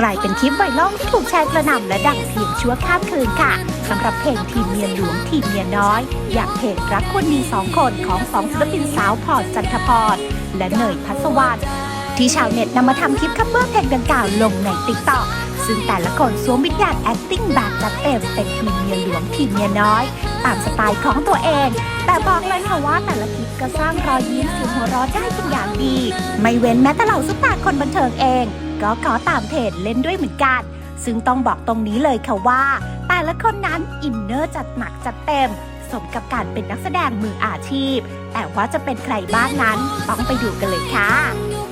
กลายเป็นคลิปไวรัลที่ถูกแชร์กระหน่ำและดังเพียงชั่วข้ามคืนค่ะสำหรับเพลงทีมเมียหลวงทีมเมียน้อย อยางเพจรักคนดีสองคนของสองศิลปินสาวพอจันทพรและเนยพัสวรรณที่ชาวเน็ตนำมาทำคลิปคัฟเวอร์เพลงดังกล่าวลงในติ๊กต็อกซึ่งแต่ละคนสวมวิญญาณ acting แบบจัดเต็มเป็นทีมเมียหลวงทีมเมียน้อย ตามสไตล์ของตัวเอง แต่บอกเลยค่ะว่าแต่ละคลิปก็สร้างรอยยิ้มเสียงหัวเราะได้เป็นอย่างดี ไม่เว้นแม้แต่เหล่าซุปตาคนบันเทิงเอง ก็ขอตามเพจเล่นด้วยเหมือนกัน ซึ่งต้องบอกตรงนี้เลยค่ะว่า แต่ละคนนั้นอินเนอร์จัดหนักจัดเต็ม สมกับการเป็นนักแสดงมืออาชีพ แต่ว่าจะเป็นใครบ้างนั้นต้องไปดูกันเลยค่ะ